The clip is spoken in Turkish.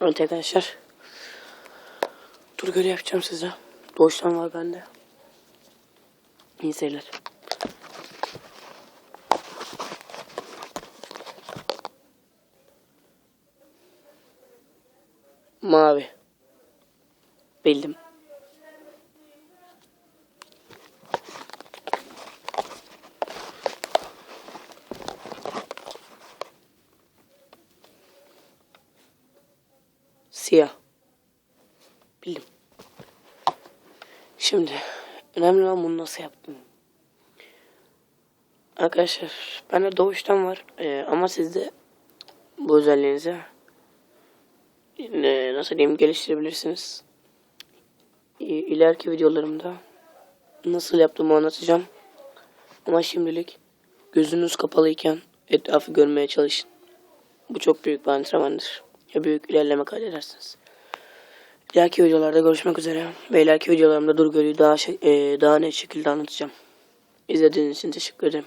Evet arkadaşlar. Dur göre yapacağım size. Doğuştan var bende. İyi seyirler. Mavi. Bildim. Siyah. Bildim. Şimdi önemli olan bunu nasıl yaptım. Arkadaşlar bende doğuştan var Ee, ama sizde bu özelliğinizi e, nasıl diyeyim geliştirebilirsiniz. İleriki videolarımda nasıl yaptığımı anlatacağım. Ama şimdilik gözünüz kapalıyken etrafı görmeye çalışın. Bu çok büyük bir antrenmandır. Ya büyük ilerleme kaydedersiniz. İleriki videolarda görüşmek üzere. Ve ileriki videolarımda Dur Gölü'yü daha, şey- e, daha net şekilde anlatacağım. İzlediğiniz için teşekkür ederim.